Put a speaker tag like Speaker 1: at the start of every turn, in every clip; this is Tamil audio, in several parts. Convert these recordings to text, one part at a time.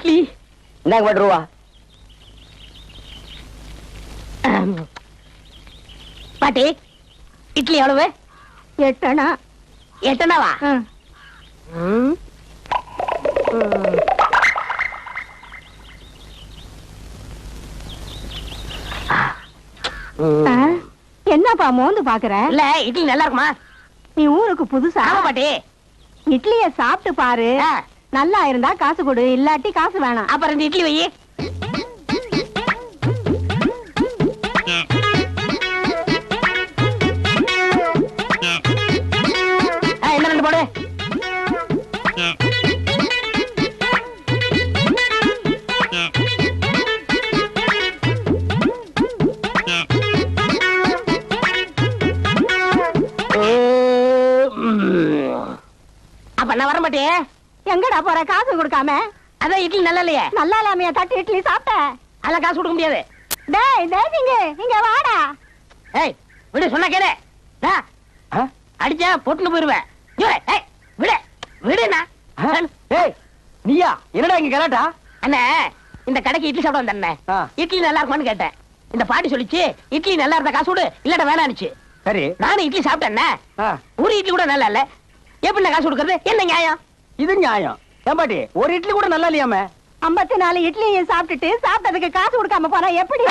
Speaker 1: இட்லி.
Speaker 2: இந்தாங்க ரூபா?
Speaker 1: ஆம். பாட்டி இட்லி எவ்வளவு?
Speaker 3: எட்டணா.
Speaker 1: எட்டனாவா
Speaker 3: என்னப்பா மோந்து பாக்குற?
Speaker 1: இல்ல இட்லி நல்லா இருக்குமா?
Speaker 3: நீ ஊருக்கு புதுசா?
Speaker 1: ஆமா பாட்டி.
Speaker 3: இட்லிய சாப்பிட்டு பாரு. நல்லா இருந்தா காசு கொடு இல்லாட்டி காசு வேணாம்.
Speaker 1: அப்ப ரெண்டு இட்லி வை ஆ, என்ன ரெண்டு போடு? அப்ப நான் வர மாட்டேன்.
Speaker 3: எங்கடா போற? காசு கொடுக்காம?
Speaker 1: அதான் இட்லி நல்லா இல்லையே
Speaker 3: நல்லா இல்லாமைய தட்டு இட்லி சாப்பிட்ட?
Speaker 1: அதெல்லாம் காசு கொடுக்க முடியாது.
Speaker 3: டேய் தேசிங்க இங்க வாடா.
Speaker 1: ஏய் விடு சொன்னா கேளு? அடிச்சா பொட்டுன்னு போயிருவேன். ஏய், ஏய், விடு. விடுண்ணா?
Speaker 2: ஏய் நீயா? என்னடா இங்க கலாட்டா?
Speaker 1: அண்ணே இந்த கடைக்கு இட்லி சாப்பிட வந்தேன். இட்லி நல்லா இருக்குமான்னு கேட்டேன். இந்த பாட்டி சொல்லிச்சு இட்லி நல்லா இருந்தா காசு விடு இல்லாட்ட வேணான்னுச்சு.
Speaker 2: சரி.
Speaker 1: நானும் இட்லி சாப்பிட்டேன்னே
Speaker 2: ஆ,
Speaker 1: ஒரு இட்லி கூட நல்லா இல்ல. எப்படி காசு கொடுக்கறது என்ன நியாயம்?
Speaker 2: இது நியாயம். ஏம்பாட்டி ஒரு இட்லி கூட நல்லா இல்லையாமே?
Speaker 3: ஐம்பத்தி நாலு இட்லியை சாப்பிட்டுட்டு சாப்பிட்டதுக்கு காசு கொடுக்காம போனா எப்படி?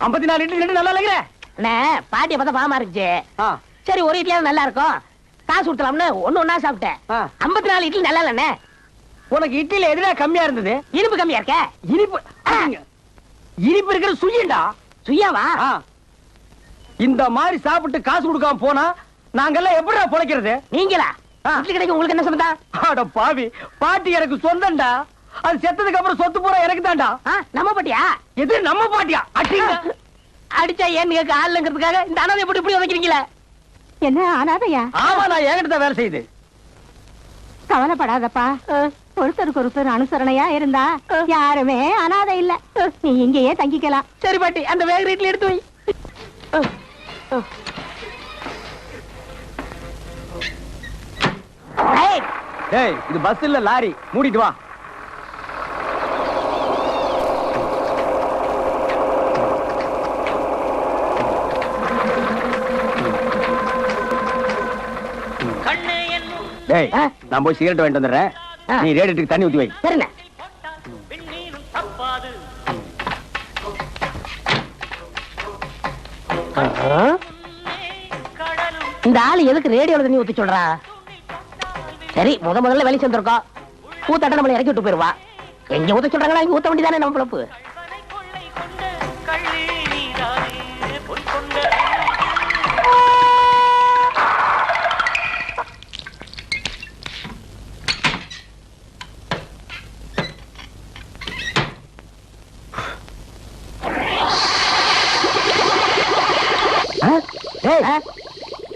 Speaker 2: ஐம்பத்தி நாலு இட்லி ரெண்டு நல்லா இல்லைங்கிற
Speaker 1: அண்ணே பாட்டியை பார்த்தா பாமா இருந்துச்சு.
Speaker 2: ஆ,
Speaker 1: சரி ஒரு இட்லியாவது நல்லா இருக்கும். காசு கொடுத்தலாம்னு ஒண்ணு ஒண்ணா சாப்பிட்டேன்.
Speaker 2: ஆ.
Speaker 1: ஐம்பத்தி நாலு இட்லி நல்லா இல்லண்ணே.
Speaker 2: உனக்கு இட்லில எதுனா கம்மியா இருந்தது?
Speaker 1: இனிப்பு கம்மியா இருக்க?
Speaker 2: இனிப்பு அடிங்க. இனிப்பு இருக்கிற சுயண்டா
Speaker 1: சுயாவா.
Speaker 2: இந்த மாதிரி சாப்பிட்டு காசு கொடுக்காம போனா நாங்கெல்லாம் எப்படிடா பொழைக்கிறது?
Speaker 1: நீங்களா. இட்லி கடைக்கு உங்களுக்கு என்ன சம்பந்தம்
Speaker 2: அட பாவி பாட்டி எனக்கு சொந்தம்டா. அது செத்ததுக்கு அப்புறம் சொத்து பூரா எனக்கு தான்டா.
Speaker 1: நம்ம பாட்டியா?
Speaker 2: எது நம்ம பாட்டியா? அடிங்க.
Speaker 1: அடிச்சா ஏன்னு கேட்க ஆளுங்கிறதுக்காக இந்த அனாதை போட்டு இப்படி வைக்கிறீங்களே
Speaker 3: என்ன அனாதையா?
Speaker 2: ஆமா நான் என்கிட்ட வேலை செய்யுது.
Speaker 3: கவலைப்படாதப்பா. ஒருத்தருக்கு ஒருத்தர் அனுசரணையா இருந்தா யாருமே அனாதை இல்ல. நீ இங்கேயே தங்கிக்கலாம்.
Speaker 1: சரி பாட்டி அந்த வேக இட்லி எடுத்து வை. ஏய்,
Speaker 2: இது பஸ் இல்ல லாரி. மூடிட்டு வா. டேய்? நான் போய் சிகரெட் வாங்கிட்டு வந்துடுறேன். நீ ரேடியேட்டருக்கு தண்ணி ஊத்தி வை.
Speaker 1: சரிண்ணே. இந்த ஆளு எதுக்கு ரேடியோல தண்ணி ஊத்தி சொல்றா? சரி முத முதல்ல வெளி செஞ்சிருக்கோம் ஊத்தாட்ட நம்மளை இறக்கி விட்டு போயிருவா. எங்க ஊத்த சொல்றாங்களா இங்க ஊத்த வேண்டியதானே நம்ம பிழப்பு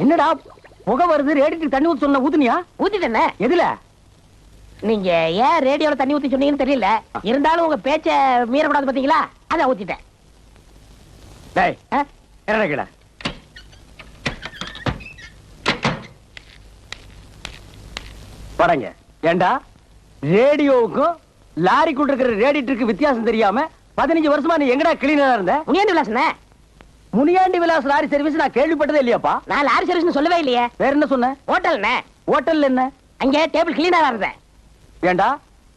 Speaker 2: என்னடா? புகை வருது ரேடியேட்டருக்கு தண்ணி ஊத்த சொன்ன ஊத்துனியா?
Speaker 1: ஊத்திட்டேனே.
Speaker 2: எதுல?
Speaker 1: நீங்க ஏன் ரேடியோல தண்ணி ஊத்தி சொன்னீங்கன்னு தெரியல. இருந்தாலும் உங்க பேச்ச மீறக்கூடாது பாத்தீங்களா? அதான் ஊத்திட்டேன்.
Speaker 2: டேய்
Speaker 1: ஆ?
Speaker 2: என்னடா கிட படங்க ஏண்டா? ரேடியோவுக்கும் லாரிக்குள்ள இருக்கிற ரேடியேட்டருக்கு வித்தியாசம் தெரியாம பதினஞ்சு வருஷமா நீ எங்கடா கிளீனரா இருந்த?
Speaker 1: முனியாண்டி விலாசனே
Speaker 2: முனியாண்டி விலாஸ் லாரி சர்வீஸ் நான் கேள்விப்பட்டதே இல்லையாப்பா?
Speaker 1: நான் லாரி சர்வீஸ் சொல்லவே இல்லையே.
Speaker 2: வேற என்ன சொன்ன?
Speaker 1: ஹோட்டல்னே
Speaker 2: ஹோட்டல்ல என்ன?
Speaker 1: அங்க டேபிள் கிளீனரா இருந்தேன்.
Speaker 2: ஏண்டா?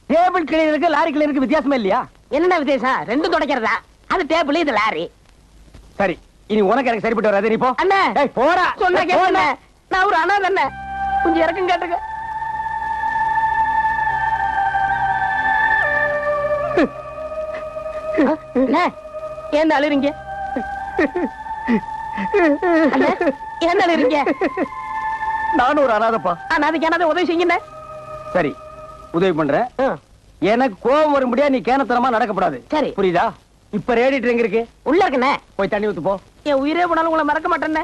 Speaker 2: டேபிள் கிளீனருக்கு லாரி கிளீனருக்கு வித்தியாசமே இல்லையா?
Speaker 1: என்னென்ன வித்தியாசம்? ரெண்டும் தொடக்கிறதா? அது டேபிள் இது லாரி.
Speaker 2: சரி இனி உனக்கு எனக்கு சரிப்பட்டு வராது. நீ போ.
Speaker 1: அண்ணே
Speaker 2: போடா.
Speaker 1: சொன்ன. கேட்டேன் நான் ஒரு அண்ணா. தானே கொஞ்சம் இறக்கம் கேட்டுக்க. ஏன் அழுறீங்க ஏன் அழுறீங்க
Speaker 2: நானும் ஒரு அனாதப்பா.
Speaker 1: ஆனா அதுக்கு என்னது உதவி செய்யுங்க?
Speaker 2: சரி உதவி பண்றேன். எனக்கு கோபம் வரும்படியா நீ கேனத்தனமா நடக்கப்படாது.
Speaker 1: சரி.
Speaker 2: புரியுதா? இப்ப ரேடியேட்டர் எங்க இருக்கு?
Speaker 1: உள்ள இருக்குண்ணே.
Speaker 2: போய் தண்ணி ஊத்து போ.
Speaker 1: என் உயிரே போனாலும் உங்களை மறக்க மாட்டேன்னே.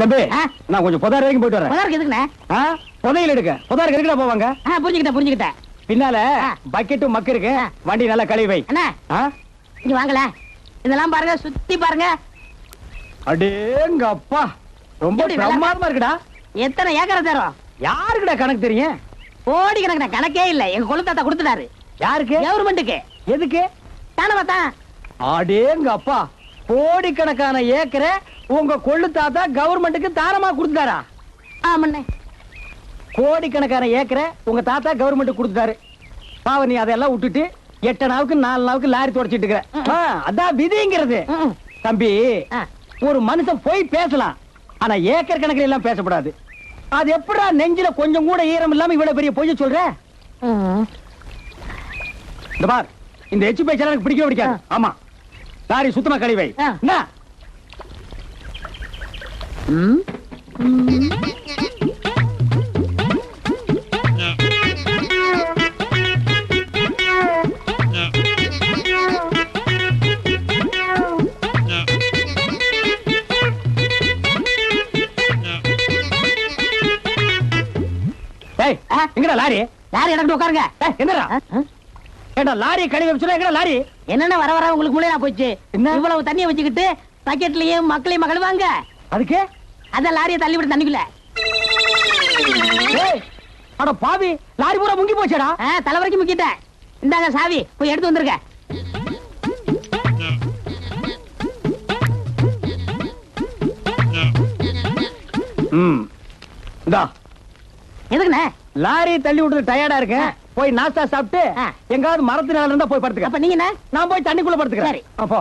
Speaker 2: தம்பி? நான் கொஞ்சம் புதார் வரைக்கும் போயிட்டு வரேன்.
Speaker 1: முதல்ல எதுக்குண்ணே?
Speaker 2: புதையல் எடுக்க. புதார் எதுக்குடா போவாங்க?
Speaker 1: புரிஞ்சுக்கிட்டேன் புரிஞ்சுக்கிட்டேன்.
Speaker 2: பின்னால. பக்கெட்டும் மக்கு இருக்கு. வண்டி நல்லா கழுவி?
Speaker 1: இங்க வாங்கல. இதெல்லாம் பாருங்க சுத்தி பாருங்க.
Speaker 2: அடேங்க அப்பா ரொம்ப பிரமாதமா இருக்குடா.
Speaker 1: எத்தனை ஏக்கர் தரும்?
Speaker 2: யாருக்குடா கணக்கு தெரியும்?
Speaker 1: கோடி கணக்கு கணக்கே இல்ல. எங்க கொள்ளு தாத்தா கொடுத்துட்டாரு.
Speaker 2: யாருக்கு?
Speaker 1: கவர்மெண்ட்டுக்கு
Speaker 2: எதுக்கு?
Speaker 1: தானே பார்த்தா
Speaker 2: அடேங்க அப்பா கோடிக்கணக்கான ஏக்கரை உங்க கொள்ளு தாத்தா கவர்மெண்ட்டுக்கு தாரமா கொடுத்துட்டாரா?
Speaker 1: ஆமண்ணே.
Speaker 2: கோடிக்கணக்கான ஏக்கரை உங்க தாத்தா கவர்மெண்ட் கொடுத்துட்டாரு. பாவ நீ அதெல்லாம் விட்டுட்டு எட்டு நாவுக்கு நாலு நாவுக்கு லாரி தொடச்சிட்டு இருக்கிற. அதான் விதிங்கிறது. தம்பி. ஒரு மனுஷன் போய் பேசலாம் ஆனா ஏக்கர் கணக்கில் எல்லாம் பேசக்கூடாது அது எப்படா நெஞ்சில கொஞ்சம் கூட ஈரம் இல்லாம இவ்வளவு பெரிய பொய்ய சொல்ற. இந்த பார் இந்த எச்சு பேச்செல்லாம் எனக்கு பிடிக்கவே பிடிக்காது. ஆமா. லாரி சுத்தமா கழிவை. எங்கடா லாரி?
Speaker 1: யார் எனக்கு உட்காருங்க.
Speaker 2: என்னடா?
Speaker 1: ஆ?
Speaker 2: ஏண்டா லாரி கழுவி வச்சுனா எங்கடா லாரி?
Speaker 1: என்னென்ன வர வர உங்களுக்கு முளையா போச்சு?
Speaker 2: என்ன?
Speaker 1: இவ்வளவு தண்ணியை வச்சுக்கிட்டு பக்கெட்லயும் மக்களையும் மகள் வாங்க.
Speaker 2: அதுக்கு?
Speaker 1: அத லாரியை தள்ளி விட்டு தண்ணிக்குள்ள.
Speaker 2: ஏய் அட பாவி லாரி பூரா முங்கி போச்சேடா.
Speaker 1: தலை வரைக்கும் முக்கிட்டேன். இந்தாங்க சாவி போய் எடுத்து வந்துருங்க.
Speaker 2: ம் இந்தா.
Speaker 1: எதுக்குண்ணே?
Speaker 2: லாரி தள்ளி விட்டு டயர்டா இருக்கேன். போய் நாஸ்தா சாப்பிட்டு. எங்காவது மரத்து நிழல்ல இருந்தா போய் படுத்துக்க.
Speaker 1: அப்ப நீங்க என்ன?
Speaker 2: நான் போய் தண்ணிக்குள்ள படுத்துக்கிறேன்.
Speaker 1: சரி.
Speaker 2: அப்போ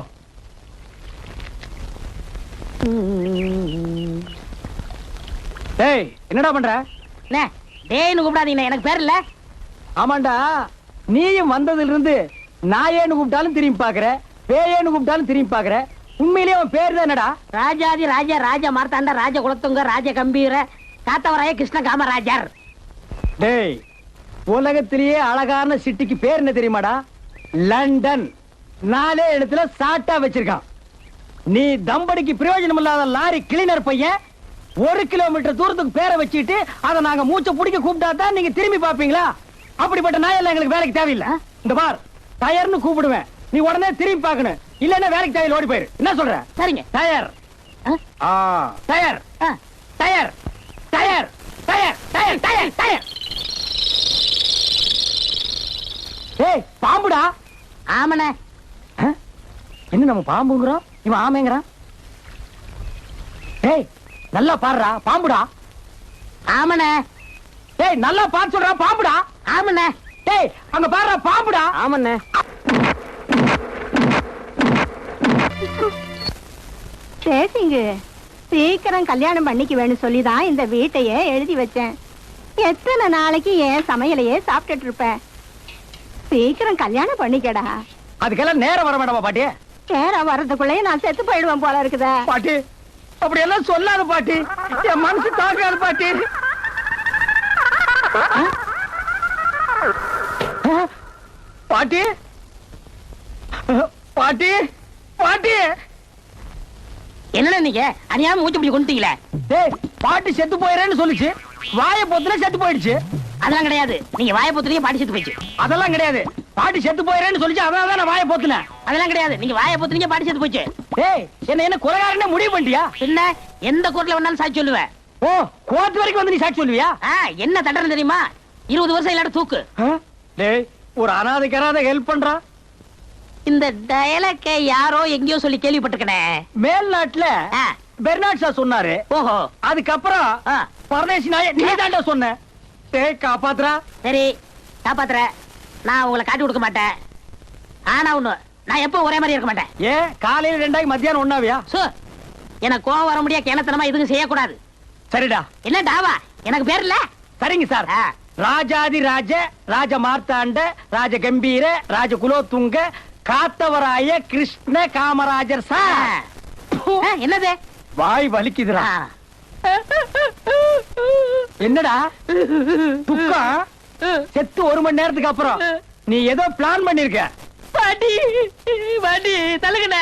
Speaker 2: டேய் என்னடா பண்ற?
Speaker 1: அண்ணே, டேய்னு கூப்பிடாதீங்க. எனக்கு பேர் இல்ல.
Speaker 2: ஆமாண்டா. நீயும் வந்ததுல இருந்து நாயேன்னு கூப்பிட்டாலும் திரும்பி பாக்குற பேயேன்னு கூப்பிட்டாலும் திரும்பி பாக்குற உண்மையிலேயே அவன் பேர் தான் என்னடா?
Speaker 1: ராஜாதி ராஜா ராஜா மார்த்தாண்ட ராஜ குலத்துங்க ராஜ கம்பீர காத்தவராய கிருஷ்ண காமராஜர்
Speaker 2: டேய் உலகத்திலேயே அழகான சிட்டிக்கு பேர் என்ன தெரியுமாடா? லண்டன். நாலே இடத்துல சாட்டா வச்சிருக்கான். நீ தம்படிக்கு பிரயோஜனம் இல்லாத லாரி கிளீனர் பையன் ஒரு கிலோமீட்டர் தூரத்துக்கு பேரை வச்சுட்டு அதை நாங்க மூச்சை பிடிக்க கூப்பிட்டா தான் நீங்க திரும்பி பாப்பீங்களா அப்படிப்பட்ட நாயெல்லாம் எங்களுக்கு வேலைக்கு தேவையில்லை. இந்த பார் டயர்னு கூப்பிடுவேன். நீ உடனே திரும்பி பார்க்கணும். இல்லன்னா வேலைக்கு தேவையில்லை ஓடி போயிரு. என்ன சொல்ற?
Speaker 1: சரிங்க
Speaker 2: tyre tyre tyre tyre tyre ஏய் பாம்புடா
Speaker 1: ஆமாண்ணே
Speaker 2: ஆ? என்ன நம்ம பாம்புங்கிறோம் இவன் ஆமைங்கிறான். ஏய் நல்லா பாடுறா. பாம்புடா.
Speaker 1: ஆமாண்ணே.
Speaker 2: ஏய் நல்லா பாத்து சொல்றா. பாம்புடா.
Speaker 1: ஆமாண்ணே.
Speaker 2: ஏய் அங்க பாடுறா. பாம்புடா.
Speaker 1: ஆமாண்ணே.
Speaker 3: பேசிங்க சீக்கிரம் கல்யாணம் பண்ணிக்க வேணும் சொல்லிதான் இந்த வீட்டையே எழுதி வச்சேன். எத்தனை நாளைக்கு என் சமையலையே சாப்பிட்டுட்டு இருப்பேன். சீக்கிரம் கல்யாணம் பண்ணிக்கடா.
Speaker 2: அதுக்கெல்லாம் நேரம் வர வேண்டாமா பாட்டி
Speaker 3: நேரம் வர்றதுக்குள்ளேயே நான் செத்து போயிடுவேன் போல இருக்குதே.
Speaker 2: பாட்டி அப்படி எல்லாம் சொல்லாத பாட்டி. என் மனசு தாக்காது பாட்டி. பாட்டி பாட்டி பாட்டி.
Speaker 1: என்னண்ணே நீங்க? அநியாம மூச்சு பிடி கொண்டுட்டீங்களே?
Speaker 2: டேய் பாட்டி செத்து போயிரேன்னு சொல்லுச்சு. வாய பொத்துல செத்து போயிடுச்சு.
Speaker 1: அதெல்லாம் கிடையாது. நீங்க வாய பொத்துலயே பாட்டி செத்து போச்சு
Speaker 2: அதெல்லாம் கிடையாது. பாட்டி செத்து போயிரேன்னு சொல்லுச்சு அதனால தான் நான் வாய பொத்துல
Speaker 1: அதெல்லாம் கிடையாது. நீங்க வாய பொத்துலயே பாட்டி செத்து போச்சு.
Speaker 2: டேய் என்ன என்ன கொலகாரனே முடிவு பண்ணிட்டியா?
Speaker 1: பின்ன எந்த கோர்ட்ல வேணாலும் சாட்சி சொல்லுவேன்.
Speaker 2: ஓ கோர்ட் வரைக்கும் வந்து நீ சாட்சி சொல்லுவியா?
Speaker 1: என்ன தண்டனை தெரியுமா? இருபது வருஷம் இல்லாட்ட தூக்கு?
Speaker 2: டேய் ஒரு அனாதைக்கராத ஹெல்ப் பண்றா
Speaker 1: இந்த டயலக்க யாரோ எங்கேயோ சொல்லி கேள்விப்பட்டிருக்கனே.
Speaker 2: மேல்நாட்டுல பெர்னாட் ஷா சொன்னாரு.
Speaker 1: ஓஹோ.
Speaker 2: அதுக்கப்புறம் பரதேசி நாய நீ தாண்டா சொன்ன. டேய் காப்பாத்துறா
Speaker 1: சரி காப்பாத்துற நான் உங்களை காட்டி கொடுக்க மாட்டேன். ஆனா ஒண்ணு நான் எப்போ ஒரே மாதிரி இருக்க மாட்டேன்.
Speaker 2: ஏன்? காலையில ரெண்டாய் மத்தியானம் ஒண்ணாவியா?
Speaker 1: சோ எனக்கு கோவம் வர முடியாது கிணத்தனமா எதுவும் செய்யக்கூடாது.
Speaker 2: சரிடா.
Speaker 1: என்ன டாவா? எனக்கு பேர் இல்ல?
Speaker 2: சரிங்க சார். ராஜாதி ராஜ ராஜ மார்த்தாண்ட ராஜ கம்பீர ராஜ குலோத்துங்க காத்தவராய கிருஷ்ண காமராஜர். சார்.
Speaker 1: என்னது?
Speaker 2: வாய் வலிக்குதுடா. என்னடா? துக்கம் செத்து ஒரு மணி நேரத்துக்கு அப்புறம் நீ ஏதோ பிளான் பண்ணிருக்க.
Speaker 1: பாட்டி பாட்டி தலகுன.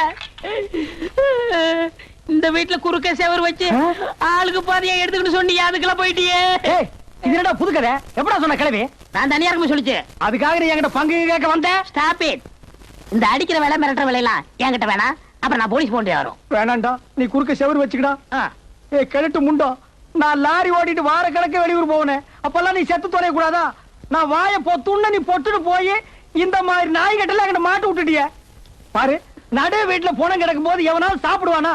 Speaker 1: இந்த வீட்டுல குறுக்க செவர் வச்சு? ஆளுக்கு பாதியா எடுத்துக்கிட்டு சொன்னீங்க அதுக்கெல்லாம் போயிட்டியே.
Speaker 2: இது என்னடா புது கதை? எப்படா சொன்ன கிளவி
Speaker 1: நான் தனியா இருக்கும் சொல்லிச்சு.
Speaker 2: அதுக்காக நீ என்கிட்ட பங்கு கேட்க வந்த?
Speaker 1: ஸ்டாப் இட் இந்த அடிக்கிற வேலை மிரட்டுற வேலையெல்லாம் என்கிட்ட வேணாம் அப்புறம் நான் போலீஸ் போன் வரும்.
Speaker 2: வேணாண்டா. நீ குறுக்க செவுரு வச்சுக்கடா. ஏய் கிழட்டு முண்டோ. நான் லாரி ஓட்டிட்டு வார கணக்கு வெளியூர் போனேன் அப்பெல்லாம் நீ செத்து தொலைய கூடாதா நான் வாய பொத்துன்னு நீ பொட்டுன்னு போய் இந்த மாதிரி நாய் கட்டல என்கிட்ட மாட்டு விட்டுட்டிய. பாரு நடு வீட்டுல போன கிடக்கும் போது எவனாலும் சாப்பிடுவானா?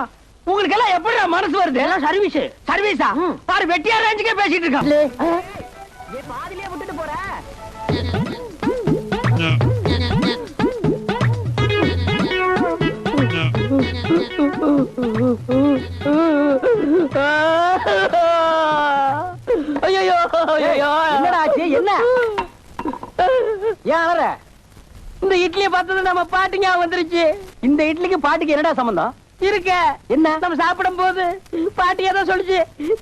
Speaker 2: உங்களுக்கு எல்லாம் எப்படி மனசு வருது?
Speaker 1: இதெல்லாம் சர்வீஸ்
Speaker 2: சர்வீஸா. பாரு வெட்டியா ரேஞ்சுக்கே பேசிட்டு இருக்கான்.
Speaker 1: பாதிலே விட்டுட்டு போற. ஐயோ
Speaker 2: என்னடா ஆச்சு? என்ன? ஏன் அலற
Speaker 1: இந்த இட்லியை பார்த்தது நம்ம பாட்டிங்க வந்துருச்சு.
Speaker 2: இந்த இட்லிக்கு பாட்டுக்கு என்னடா சம்பந்தம்?
Speaker 1: இருக்க.
Speaker 2: என்ன?
Speaker 1: நம்ம சாப்பிடும் போது பாட்டி ஏதோ சொல்லுச்சு.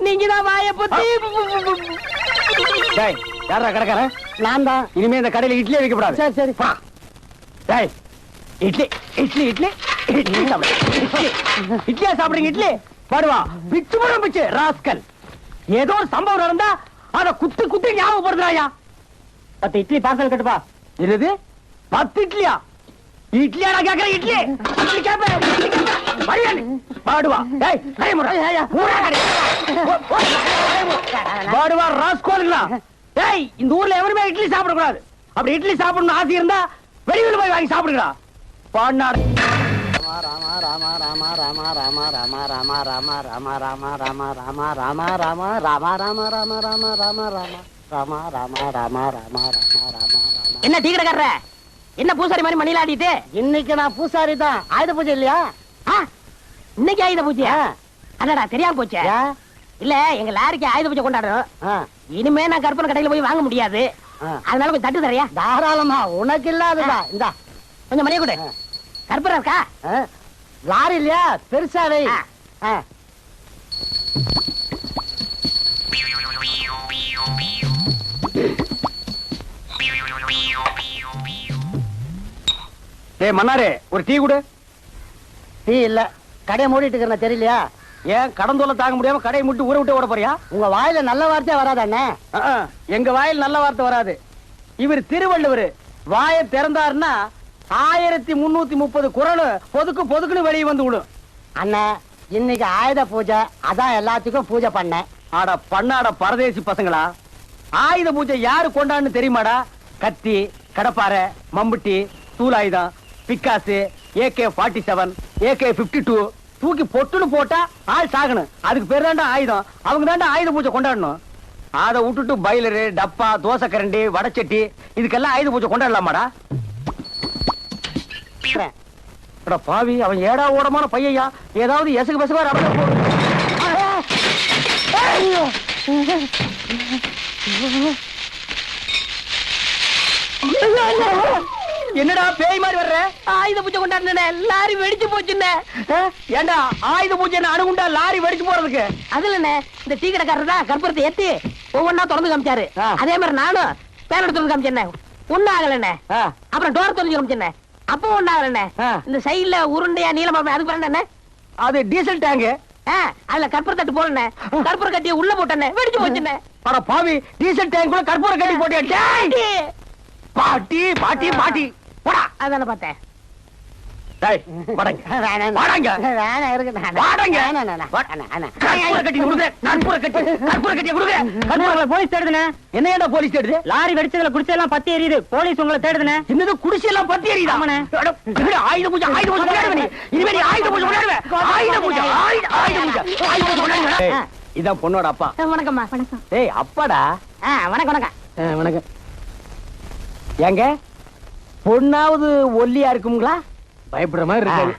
Speaker 1: நீங்க தான் வாய பத்தி.
Speaker 2: டேய் யாரா கடைக்காரன்?
Speaker 1: நான் தான்.
Speaker 2: இனிமே இந்த கடையில இட்லி வைக்கப்படாது
Speaker 1: சரி சரி.
Speaker 2: டேய் இட்லி இட்லி இட்லி இட்லி இட்லியா சாப்பிடுங்க இட்லி? பாடுவா பிச்சு படம் பிச்சு. ராஸ்கல். ஏதோ ஒரு சம்பவம் நடந்தா அத குத்து குத்தி ஞாபகப்படுத்துறாயா? பத்து இட்லி பார்சல் கட்டுப்பா. என்னது? பத்து இட்லியா? இட்லியா நான் கேக்குறேன் இட்லி. இட்லி கேப்பேன் இட்லி பாடுவா. டேய் கை முறை மூடா கடை. ஓ, பாடுவா ராஸ்கோலுங்களா. டேய் இந்த ஊர்ல எவருமே இட்லி சாப்பிட கூடாது அப்படி இட்லி சாப்பிடணும்னு ஆசை இருந்தா வெளியூர் போய் வாங்கி சாப்பிடுங்களா பாடினார்.
Speaker 1: என்ன டீ கடைக்காரர என்ன பூசாரி மாதிரி மணில ஆடிட்டு
Speaker 2: இன்னைக்கு நான் பூசாரி தான். ஆயுத பூஜை இல்லையா?
Speaker 1: ஆ, இன்னைக்கு ஆயுத பூஜை அடடா தெரியாம போச்சே. இல்ல எங்க லாரிக்கு ஆயுத பூஜை கொண்டாடுறோம். இனிமே நான் கற்பனை கடையில போய் வாங்க முடியாது. அதனால கொஞ்சம் தட்டு தரையா
Speaker 2: தாராளமா உனக்கு இல்லாததா? இந்தா.
Speaker 1: கொஞ்சம் மணியை கொடு. கற்பனை இருக்கா?
Speaker 2: லாரி இல்லையா? பெருசாவே. டேய் மன்னாரே ஒரு டீ கொடு.
Speaker 4: டீ இல்ல. கடையை மூடிட்டு இருக்கிற தெரியலையா?
Speaker 2: ஏன் கடந்தோல தாங்க முடியாம கடையை முட்டு ஊற விட்டு ஓட போறியா?
Speaker 4: உங்க வாயில நல்ல வார்த்தையா வராதானே
Speaker 2: ஆ, எங்க வாயில் நல்ல வார்த்தை வராது. இவர் திருவள்ளுவர். வாயை திறந்தாருன்னா ஆயிரத்தி முன்னூத்தி முப்பது குரல் பொதுக்கு பொதுக்குன்னு வெளியே வந்து விடும்
Speaker 4: அண்ணா இன்னைக்கு ஆயுத பூஜை அதான் எல்லாத்துக்கும் பூஜை பண்ணேன்.
Speaker 2: ஆட பண்ணாட பரதேசி பசங்களா? ஆயுத பூஜை யாரு கொண்டாடுன்னு தெரியுமாடா? கத்தி கடப்பாரை மம்புட்டி தூளாயுதம் pickaxe AK forty seven AK fifty two. தூக்கி பொட்டுன்னு போட்டா ஆள் சாகணும் அதுக்கு பேர் தாண்டா ஆயுதம். அவங்க தாண்டா ஆயுத பூஜை கொண்டாடணும். அதை விட்டுட்டு பைலரு டப்பா தோசை கரண்டி வடச்சட்டி இதுக்கெல்லாம் ஆயுத பூஜை கொண்டாடலாமாடா? அட பாவி அவன் ஏடா ஓடமான பையையா ஏதாவது எசகு பெசகா ரப்பர் போடு. ஐயோ. என்னடா பேய் மாதிரி வர்ற
Speaker 1: ஆயுத பூஜை கொண்டாடுனேன் லாரி வெடிச்சு போச்சுண்ணே
Speaker 2: ஆ? ஏண்டா ஆயுத பூஜை அணுகுண்டா லாரி வெடிச்சு போறதுக்கு
Speaker 1: அதுல என்ன இந்த டீ கடைக்காரர் தான் கற்பூரத்தை ஏத்தி ஒவ்வொன்னா திறந்து காமிச்சாரு. அதே மாதிரி நானும் பேன் எடுத்து காமிச்சேன் ஒண்ணு ஆகலண்ணே. அப்புறம் டோர் திறந்து காமிச்சேன் அப்போ ஒண்ணு ஆகலண்ணே
Speaker 2: ஆ.
Speaker 1: இந்த சைடுல உருண்டையா நீளமா அதுக்கு என்ன
Speaker 2: அது டீசல் டேங்க்
Speaker 1: அதுல கற்பூர தட்டு போடணே கற்பூர கட்டிய உள்ள போட்டேனே வெடிச்சு போச்சுண்ணே.
Speaker 2: அட பாவி டீசல் டேங்க் கூட கற்பூர கட்டி போட்டியா? டேய்! பாட்டி பாட்டி பாட்டி. போடா.
Speaker 1: அதான பார்த்தேன்.
Speaker 2: டேய் வாடங்க.
Speaker 4: வேணாம்
Speaker 2: வாடங்க.
Speaker 4: வேணாம் இருக்கு வேணாம்.
Speaker 2: வாடங்க.
Speaker 4: வேணாம், வேணாம், வேணாம், வேணாம்.
Speaker 2: கற்பூர கட்டி கொடுங்க கற்பூர கட்டி கற்பூர கட்டி கொடுங்க. கற்பூர
Speaker 4: போலீஸ் தேடுதுனே
Speaker 2: என்ன ஏண்டா போலீஸ் தேடுது?
Speaker 4: லாரி வெடிச்சதுல குடிச்சதெல்லாம் பத்தி எரியுது. போலீஸ் உங்களை தேடுதுனே
Speaker 2: என்னது குடிசை எல்லாம் பத்தி எரியுதா?
Speaker 4: ஆமாண்ணே.
Speaker 2: அட, என்னடா ஆயுத பூஜை ஆயுத பூஜை கொண்டாடுவ நீ? இனிமே நீ ஆயுத பூஜை கொண்டாடுவ ஆயுத பூஜை ஆயுத ஆயுத பூஜை ஆயுத பூஜை கொண்டாடுவ டேய், இதான் பொண்ணோட அப்பா.
Speaker 1: வணக்கம்மா வணக்கம்.
Speaker 2: டேய் அப்பாடா.
Speaker 1: வணக்கம் வணக்கம்.
Speaker 2: வணக்கம். ஏங்க பொண்ணாவது ஒல்லியா இருக்குங்களா பயப்படுற மாதிரி இருக்காது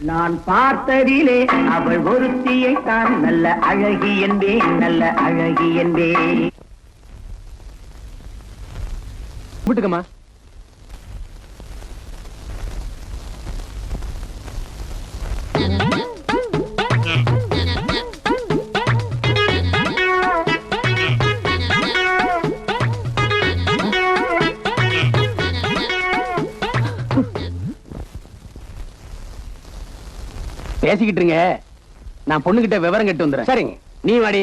Speaker 5: நான் பார்த்ததிலே அவள் ஒருத்தியை தான் நல்ல அழகி என்பேன் நல்ல அழகி என்பேன்.
Speaker 2: விட்டுக்கம்மா
Speaker 6: பேசிக்கிட்டு இருங்க. நான் பொண்ணுகிட்ட விவரம் கேட்டு வந்துடுறேன்.
Speaker 2: சரிங்க.
Speaker 6: நீ வாடி.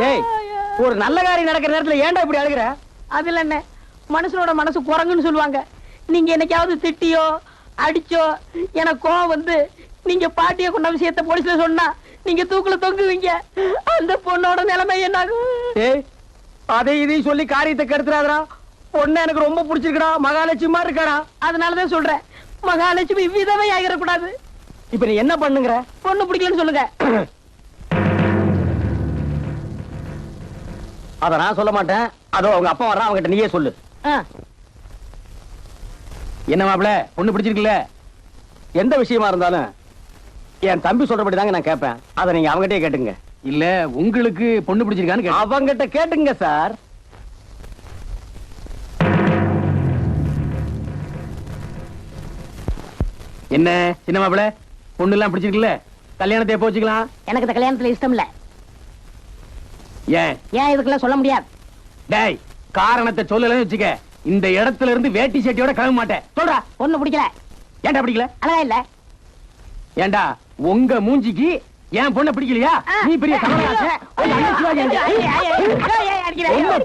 Speaker 2: டேய் ஒரு நல்ல காரியம் நடக்கிற நேரத்துல ஏன்டா இப்படி அழுகுற?
Speaker 1: அதுல என்ன? மனுஷனோட மனசு குரங்குன்னு சொல்லுவாங்க. நீங்க என்னைக்காவது திட்டியோ அடிச்சோ எனக்கு கோவம் வந்து நீங்க பாட்டிய கொண்ட விஷயத்த போலீஸ்ல சொன்னா நீங்க தூக்குல தொங்குவீங்க. அந்த பொண்ணோட நிலைமை
Speaker 2: டேய் அதை இதையும் சொல்லி காரியத்தை கெடுத்துறாதடா. பொண்ணு எனக்கு ரொம்ப பிடிச்சிருக்குடா மகாலட்சுமி மாதிரி இருக்காடா.
Speaker 1: அதனாலதான் சொல்றேன். மகாலட்சுமி விதவை ஆகிடக்கூடாது.
Speaker 2: இப்ப நீ என்ன பண்ணுங்கிற?
Speaker 1: பொண்ணு பிடிக்கலன்னு சொல்லுங்க.
Speaker 2: அத நான் சொல்ல மாட்டேன். அதோ அவங்க அப்பா வர்றான் அவங்ககிட்ட நீயே சொல்லு.
Speaker 6: என்ன மாப்பிள பொண்ணு பிடிச்சிருக்குல்ல?
Speaker 2: எந்த விஷயமா இருந்தாலும் என் தம்பி சொல்றபடி தாங்க நான் கேட்பேன். அதை நீங்க அவங்ககிட்டயே கேட்டுங்க
Speaker 6: இல்ல உங்களுக்கு பொண்ணு பிடிச்சிருக்கான்னு கேட்டேன்.
Speaker 2: அவங்கிட்ட கேட்டுங்க சார்.
Speaker 6: என்ன சின்ன மாப்பிள? பொண்ணு எல்லாம் பிடிச்சிருக்குல்ல? கல்யாணத்தை எப்போ வச்சுக்கலாம்
Speaker 1: எனக்கு இந்த கல்யாணத்துல இஷ்டம் இல்ல
Speaker 6: ஏன்?
Speaker 1: ஏன் இதுக்கெல்லாம் சொல்ல முடியாது?
Speaker 6: டேய் காரணத்தை சொல்லலன்னு வச்சுக்க. இந்த இடத்துல இருந்து வேட்டி சட்டியோட கிளம்ப மாட்டேன். சொல்றா.
Speaker 1: பொண்ணு பிடிக்கல.
Speaker 6: ஏன்டா பிடிக்கல?
Speaker 1: அழகா இல்ல.
Speaker 6: ஏன்டா உங்க மூஞ்சிக்கு என் பொண்ணை பிடிக்கலையா? நீ பெரிய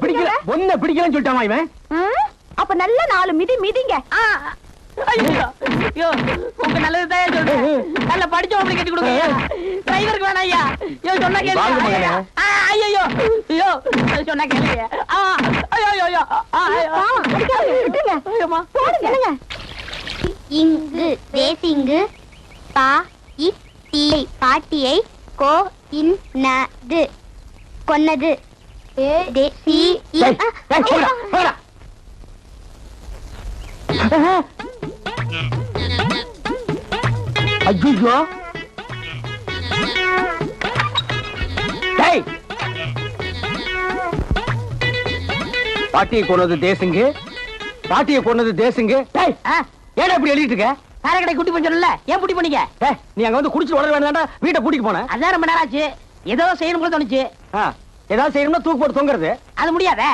Speaker 6: பிடிக்கல பொண்ணை பிடிக்கலன்னு சொல்லிட்டாமா இவன்?
Speaker 3: அப்ப நல்ல நாலு மிதி மிதிங்க.
Speaker 1: ஐயோ ஐயோ உங்க நல்லதுதான் சொல்றேன். நல்ல படிச்சவங்க கட்டி கொடுங்க ஐயா டிரைவருக்கு வேணாம் ஐயா. ஐயோ சொன்னா கேளுங்க. ஐயா. ஐயோ ஐயோ சொன்னா கேளுங்க. ஆ, ஐயோ ஐயோ ஐயோ
Speaker 7: இங்கு தேசிங்கு பா இ பாட்டியை கோ இன்னது கொன்னது. தே சி இ.
Speaker 2: ஐயோ. டேய். பாட்டியை கொண்டது தேசுங்க. பாட்டியை கொண்டது தேசுங்க. ஏடா இப்படி எழுதிட்டு இருக்க?
Speaker 1: காரைக்கடை குட்டி பண்ண சொல்லல. ஏன் குட்டி பண்ணீங்க
Speaker 2: நீ அங்க வந்து குடிச்சு உடனே வேண்டாம்டா வீட்டை கூட்டிட்டு போன
Speaker 1: அதான் ரொம்ப நேரம் ஆச்சு ஏதோ செய்யணும் போல தோணுச்சு.
Speaker 2: ஏதாவது செய்யணும்னா தூக்கு போட்டு தொங்குறது.
Speaker 1: அது முடியாதே?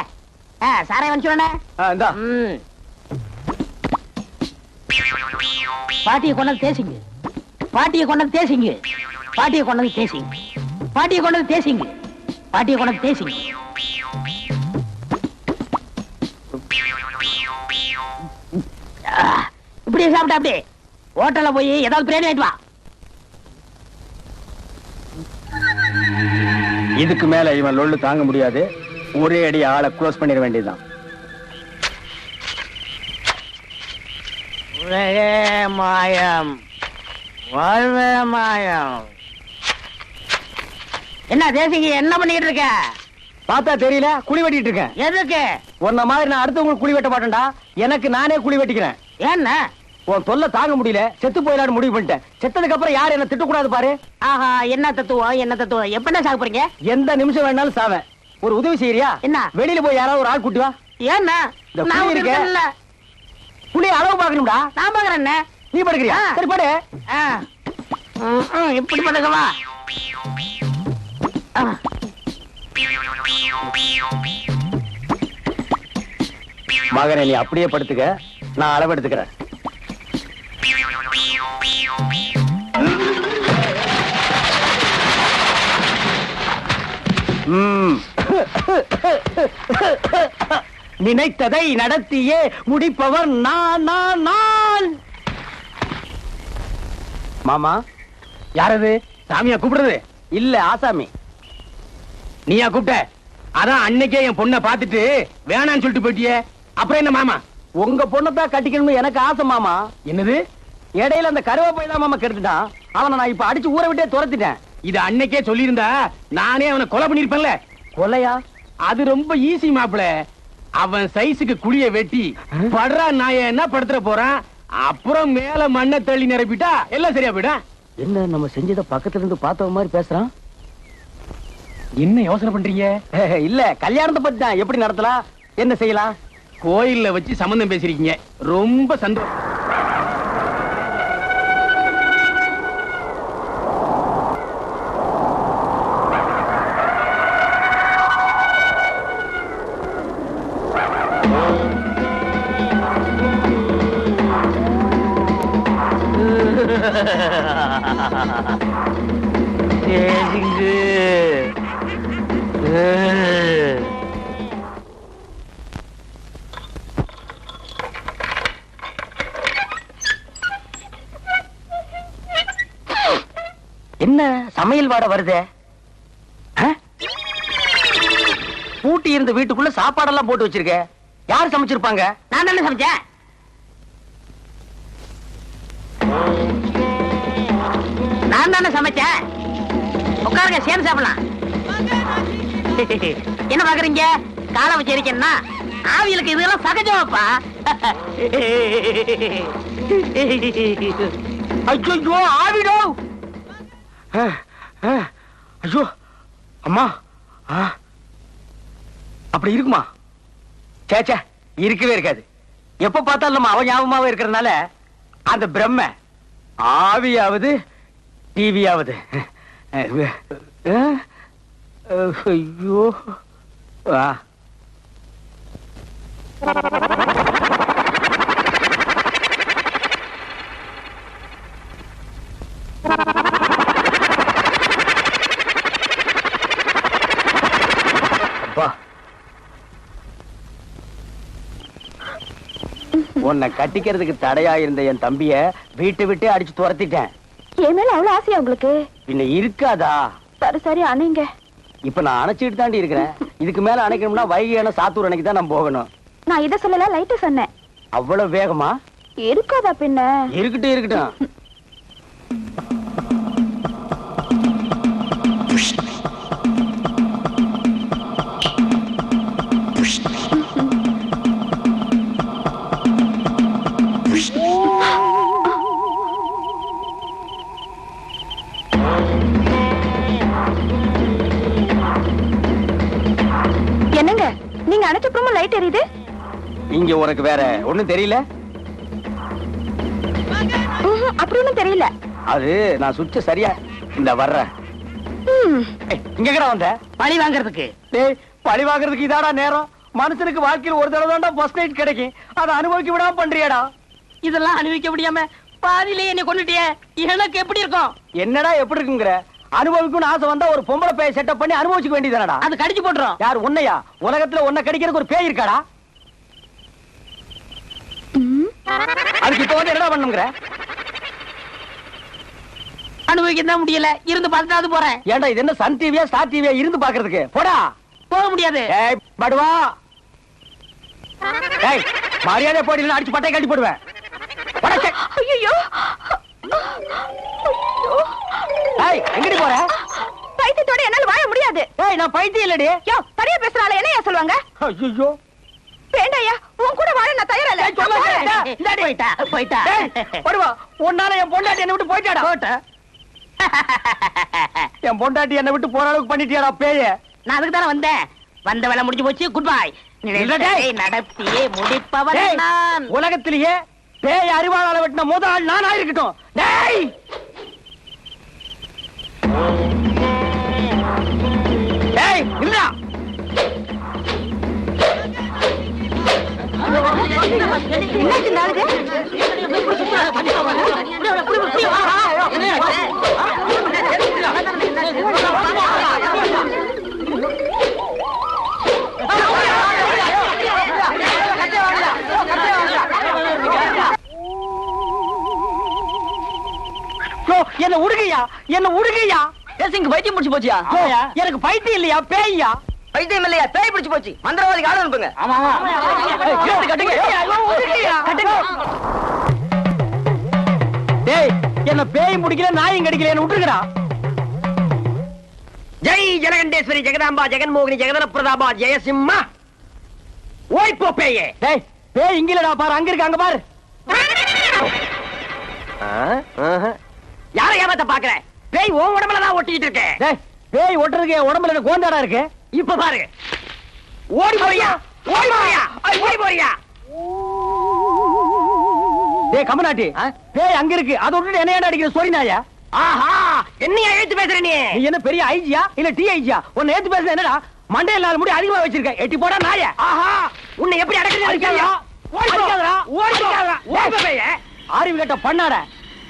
Speaker 1: சாராயம் வந்து சொன்னே
Speaker 2: ஆ, இந்தா.
Speaker 1: ம். பாட்டியை கொண்டது தேசிங்க. பாட்டியை கொண்டது தேசிங்க. பாட்டியை கொண்டது தேசிங்க. பாட்டியை கொண்டது தேசிங்க. பாட்டியை கொண்டது தேசிங்க. இப்படியே சாப்பிட்டா அப்படியே. ஹோட்டல்ல போய் ஏதாவது பிரியாணி ஆயிட்டு வா.
Speaker 2: இதுக்கு மேல இவன் லொல்லு தாங்க முடியாது. ஒரே அடி ஆளை க்ளோஸ் பண்ணிட வேண்டியதுதான்.
Speaker 1: உலகே மாயம் வாழ்வே மாயம் என்ன தேசிங்க என்ன பண்ணிட்டு இருக்க?
Speaker 2: பார்த்தா தெரியல குழி வெட்டிட்டு இருக்கேன்.
Speaker 1: எதுக்கு?
Speaker 2: உன்ன மாதிரி நான் அடுத்தவங்களுக்கு குழி வெட்ட மாட்டேன்டா. எனக்கு நானே குழி வெட்டிக்கிறேன்.
Speaker 1: என்ன?
Speaker 2: உன் தொல்லை தாங்க முடியல. செத்து போயிடலான்னு முடிவு பண்ணிட்டேன். செத்ததுக்கு அப்புறம் யார் என்ன திட்டக்கூடாது பாரு.
Speaker 1: ஆஹா என்ன தத்துவம் என்ன தத்துவம்? எப்படின்னா சாக போறீங்க?
Speaker 2: எந்த நிமிஷம் வேணாலும் சாவேன். ஒரு உதவி செய்யறியா?
Speaker 1: என்ன?
Speaker 2: வெளியில போய் யாராவது ஒரு ஆள் கூட்டி வா.
Speaker 1: ஏன்னா
Speaker 2: இந்த
Speaker 1: ஒரு
Speaker 2: இருக்கே. புளி அளவு பார்க்கணும்டா.
Speaker 1: நான் பாக்குறேன்
Speaker 2: நீ படுக்கிறியா. சரி படு.
Speaker 1: இப்படி பண்ணுங்கவா
Speaker 2: மகனை நீ அப்படியே படுத்துக்க. நான் அளவு எடுத்துக்கிறேன். ம். நினைத்ததை நடத்தியே முடிப்பவர் நான் நான் நான். மாமா.
Speaker 6: யாரது? சாமியா கூப்பிடுறது?
Speaker 2: இல்ல ஆசாமி.
Speaker 6: நீயா கூப்பிட்ட? அதான் அன்னைக்கே என் பொண்ணை பார்த்துட்டு வேணான்னு சொல்லிட்டு போயிட்டியே. அப்புறம் என்ன மாமா?
Speaker 2: உங்க பொண்ணத்தான் கட்டிக்கணும்னு எனக்கு ஆசை மாமா.
Speaker 6: என்னது?
Speaker 2: இடையில அந்த கருவேப்பை தான் மாமா கெடுத்துட்டான். அவனை நான் இப்ப அடிச்சு ஊரை விட்டே துரத்திட்டேன்.
Speaker 6: இது அன்னைக்கே சொல்லியிருந்தா நானே அவனை கொலை பண்ணிருப்பேன்ல
Speaker 2: கொலையா?
Speaker 6: அது ரொம்ப ஈஸி மாப்பிள அவன் சைஸுக்கு குழிய வெட்டி படுறா நாய என்ன படுத்துற போறான்? அப்புறம் மேல மண்ணை தள்ளி நிரப்பிட்டா எல்லாம் சரியா போயிடும்.
Speaker 2: என்ன நம்ம செஞ்சத பக்கத்துல இருந்து பார்த்தவ மாதிரி பேசுறான்?
Speaker 6: என்ன யோசனை பண்றீங்க?
Speaker 2: இல்ல கல்யாணத்தை பத்தி தான். எப்படி நடத்தலாம்? என்ன செய்யலாம்?
Speaker 6: கோயில்ல வச்சு சம்பந்தம் பேசிருக்கீங்க ரொம்ப சந்தோஷம்.
Speaker 2: பூட்டி இருந்த வீட்டுக்குள்ள சாப்பாடெல்லாம் போட்டு வச்சிருக்க? யார் சமைச்சிருப்பாங்க?
Speaker 1: நான் தானே சமைச்சேன். நான் தானே சமைச்சேன். உட்காருங்க சேர்ந்து சாப்பிடலாம். என்ன பாக்குறீங்க? காலை வச்சிருக்கேன்னா ஆவியலுக்கு இதெல்லாம் சகஜமாப்பா.
Speaker 2: ஐயோ ஆவிடோ! ஐயோ அம்மா ஆ. அப்படி இருக்குமா? சே இருக்கவே இருக்காது. எப்ப பார்த்தாலும் நம்ம அவன் ஞாபகமாவே இருக்கிறதுனால அந்த பிரம்ம ஆவியாவது டிவியாவது. ஐயோ. உன்னை கட்டிக்கிறதுக்கு தடையா இருந்த என் தம்பிய வீட்டை விட்டே அடிச்சு துரத்திட்டேன்.
Speaker 8: என் மேல அவ்வளவு ஆசையா உங்களுக்கு?
Speaker 2: பின்ன இருக்காதா?
Speaker 8: சரி சரி அணைங்க.
Speaker 2: இப்ப நான் அணைச்சிட்டு தாண்டி இருக்கிறேன். இதுக்கு மேல அணைக்கணும்னா வைகை அணை சாத்தூர் அணைக்கு தான் நான் போகணும்.
Speaker 8: நான் இதை சொல்லல லைட்டு சொன்னேன்.
Speaker 2: அவ்வளவு வேகமா?
Speaker 8: இருக்காதா பின்ன?
Speaker 2: இருக்கட்டும் இருக்கட்டும். இங்க உனக்கு வேற ஒண்ணும் தெரியல?
Speaker 8: அப்படி ஒண்ணும் தெரியல.
Speaker 2: அது நான் சுவிட்ச சரியா இந்த வர்றேன். இங்க வந்த?
Speaker 1: பழி வாங்குறதுக்கு.
Speaker 2: டேய் பழி வாங்குறதுக்கு இதாடா நேரம். மனுஷனுக்கு வாழ்க்கையில் ஒரு தடவை தான்டா ஃபர்ஸ்ட் நைட் கிடைக்கும். அதை அனுபவிக்க விடாம பண்றியாடா.
Speaker 1: இதெல்லாம் அனுபவிக்க முடியாம பாதியிலே என்னை கொண்டுட்டியே எனக்கு எப்படி இருக்கும்?
Speaker 2: என்னடா எப்படி இருக்குங்கிற? அனுபவிக்கணும்னு ஆசை வந்தா ஒரு பொம்பளை பேய செட்டப் பண்ணி அனுபவிச்சுக்க வேண்டியதானடா
Speaker 1: அது கடிச்சு போட்டுரும்.
Speaker 2: யார் உன்னையா? உலகத்துல உன்னை கடிக்கிறதுக்கு ஒரு பேய் இருக்காடா. அதுக்கு இப்ப வந்து என்னடா பண்ணுங்கிற
Speaker 1: அனுபவிக்க தான் முடியல. இருந்து பார்த்துட்டாவது போறேன்.
Speaker 2: ஏன்டா இது என்ன சன் டிவியா ஸ்டார் டிவியா இருந்து பாக்குறதுக்கு போடா.
Speaker 1: போக முடியாது.
Speaker 2: ஏய் படுவா. ஏய் மரியாதை போடி அடிச்சு பட்டை கட்டி போடுவேன்.
Speaker 8: ஐயையோ.
Speaker 2: ஏய் எங்கடி போற?
Speaker 8: பைத்தியத்தோட என்னால வாழ முடியாது.
Speaker 2: ஏய் நான் பைத்தியம் இல்லடி.
Speaker 8: யோ தனியா பேசுறாள் என்னையா சொல்லுவாங்க?
Speaker 2: ஐயோ
Speaker 8: வேண்டாயா உன் கூட வாழ நான் தயாரா இல்ல நான் போறேன்.
Speaker 1: போயிட்டா போயிட்டா.
Speaker 2: படுவா. உன்னால என் பொண்டாட்டி என்னை விட்டு போயிட்டாடா.
Speaker 1: போட்ட.
Speaker 2: என் பொண்டாட்டி என்னை விட்டு போற அளவுக்கு பண்ணிட்டியாடா பேய.
Speaker 1: நான் அதுக்கு தானே வந்தேன். வந்த வேலை முடிஞ்சு போச்சு. குட் பை
Speaker 2: இல்லடே.
Speaker 1: நடத்தி முடிப்பவன்
Speaker 2: டேய்,
Speaker 1: நான்.
Speaker 2: உலகத்திலேயே பேய் அறிவாளால வெட்டின முதல் ஆள் நானா இருக்கட்டும். டேய்! டேய் இல்ல என்ன உடுகையா? என்ன உடுகையா?
Speaker 1: பேசிங்க பைத்தியம் முடிச்சு போச்சியா?
Speaker 2: எனக்கு பைத்தியம் இல்லையா? பேய்யா?
Speaker 1: பைத்தியம் இல்லையா பேய் பிடிச்சு போச்சு. மந்திரவாதிக்கு ஆள் அனுப்புங்க. ஆமா
Speaker 2: டேய் என்ன பேய் முடிக்கல நாயும் கடிக்கல என்ன விட்டுருக்கடா?
Speaker 9: ஜெய் ஜனகண்டேஸ்வரி ஜெகதாம்பா ஜெகன்மோகினி ஜெகதன பிரதாபா ஜெயசிம்மா. ஓய் போ பேயே.
Speaker 2: டேய் பேய் இங்க இல்லடா பாரு அங்க இருக்கு அங்க பாரு
Speaker 9: யார ஏமாத்த பாக்குற பேய் உன் உடம்புல தான் ஒட்டிக்கிட்டு இருக்கே.
Speaker 2: டேய் பேய் ஒட்டுறதுக்கு உடம்புல கோந்தாடா இருக்கு?
Speaker 9: இப்ப பாரு. ஓடி போறியா? ஓடி போறியா? ஓடி போறியா?
Speaker 2: டேய் கமநாட்டி பேய் அங்க இருக்கு. அதை விட்டுட்டு என்ன ஏன்டா அடிக்கிற? சொரி நாயா
Speaker 9: ஆஹா என்னைய எழுத்து பேசுற நீ?
Speaker 2: நீ என்ன பெரிய ஐஜியா இல்ல டி ஐஜியா உன்னை ஏத்து பேசுறது என்னடா? மண்டையில நாலு முடி அதிகமா வச்சிருக்க. எட்டி போடா நாய.
Speaker 9: ஆஹா உன்னை எப்படி அடக்குறது
Speaker 2: அடிக்காதடா.
Speaker 9: ஓடி போ.
Speaker 2: அடிக்காதடா.
Speaker 9: ஓடி போ. ஓடி பேயே
Speaker 2: அறிவு கட்ட பண்ணாட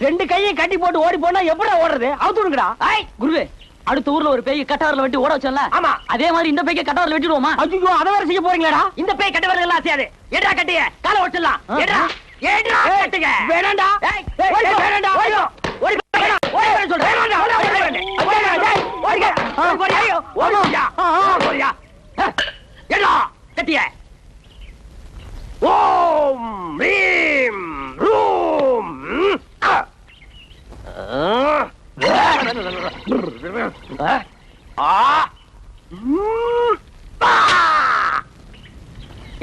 Speaker 2: ரெண்டு கையும் கட்டி போட்டு ஓடி போனா எப்படி ஓடுறது? அவுத்து விடுங்கடா.
Speaker 1: ஐய். குருவே. அடுத்த ஊர்ல ஒரு பேய் கட்டவரில் வெட்டி ஓட வச்சோம்ல?
Speaker 2: ஆமா.
Speaker 1: அதே மாதிரி இந்த பேய்க்கு கட்டவரில் வெட்டிடுவோமா?
Speaker 2: ஐயோ அதை வேற செய்ய போறீங்களாடா.
Speaker 1: இந்த பேய் கட்டவரில் எல்லாம் செய்யாது ஏடா கட்டிய? காலை ஒட்டலாம்
Speaker 2: ஆ.
Speaker 1: ஏடா ஏடா கட்டுங்க.
Speaker 2: வேணாம்டா.
Speaker 1: ஏய், ஓடி
Speaker 2: வேணாம்டா.
Speaker 1: ஓடி ஓடி ஓடி போன்னு சொல்றேன்.
Speaker 2: வேணாம்டா,
Speaker 1: ஓடி. ஓடி ஓடி. ஓடி? ஐயோ, ஓடி. ஓடி? ஏ, ஏடா கட்டிய.
Speaker 9: ஓம் ரீம் ரூம். ஆ.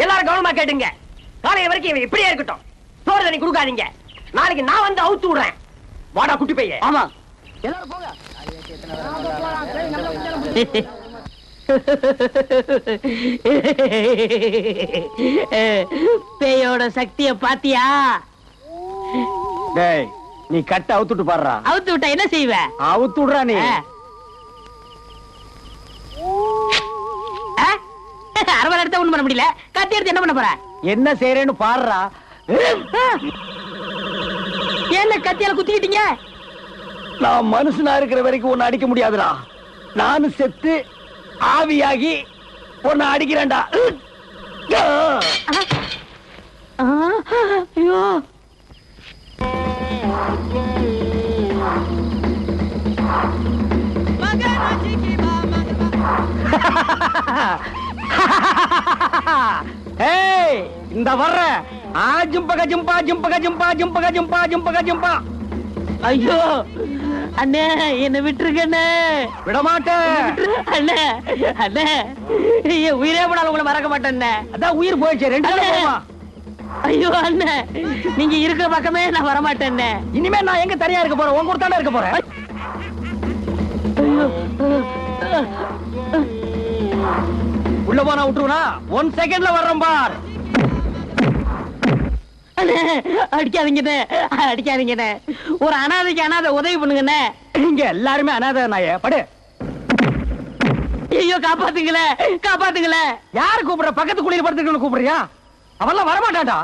Speaker 9: எல்லாரும் கவனமா கேட்டுங்க. காலையில வரைக்கும் இவன் இப்படியே இருக்கட்டும். சோறு தண்ணி கொடுக்காதீங்க. நாளைக்கு நான் வந்து அவுத்து விடுறேன். வாடா குட்டி பைய.
Speaker 1: ஆமா. பேயோட சக்திய பாத்தியா?
Speaker 2: டேய் நீ கட்ட அவுத்துட்டு பாடுறா.
Speaker 1: அவுத்து விட்டா என்ன செய்வ?
Speaker 2: அவுத்து விடுறா நீ.
Speaker 1: ஆ. ஆ? அரை மணி நேரத்தை ஒண்ணும் பண்ண முடியல. கத்தி எடுத்து என்ன பண்ண போற?
Speaker 2: என்ன செய்யறேன்னு பாடுறா.
Speaker 1: என்ன கத்தியால குத்திக்கிட்டீங்க?
Speaker 2: நான் மனுஷனா இருக்கிற வரைக்கும் உன்னை அடிக்க முடியாதுடா. நானும் செத்து ஆவியாகி உன்னை அடிக்கிறேன்டா.
Speaker 1: ஐயோ.
Speaker 2: இந்த வர்ற. ஆ ஜிம்பக ஜிம்பா ஜிம்பக ஜிம்பா ஜிம்பக ஜிம்பா ஜிம்பக ஜிம்பா.
Speaker 1: ஐயோ அண்ணே என்ன விட்டுருங்க அண்ணே.
Speaker 2: விட மாட்டேன்
Speaker 1: அண்ணே அண்ணே. உயிரே போனாலும் உங்களை மறக்க மாட்டேன்.
Speaker 2: அதான் உயிர் போயிடுச்சு ரெண்டு
Speaker 1: ஐயோ அண்ணே. நீங்க இருக்கிற பக்கமே நான் வர மாட்டேன் அண்ணே.
Speaker 2: இனிமே நான் எங்க தனியா இருக்க போறேன்? உன் கூட தானே இருக்க போறேன். உள்ள போனா விட்டுருவா ஒன் செகண்ட்ல வர்றோம் பார்.
Speaker 1: அடிக்காதீங்கண்ணே அடிக்காதீங்கண்ணே. ஒரு அனாதைக்கு அனாதை உதவி பண்ணுங்கண்ணே.
Speaker 2: இங்க எல்லாருமே அனாதை நாய படு.
Speaker 1: ஐயோ காப்பாத்துங்களே காப்பாத்துங்களே.
Speaker 2: யாரு கூப்பிடுற? பக்கத்து குளிர் படுத்துக்கணும் கூப்பிடுறியா? அவெல்லாம் வரமாட்டான்டா.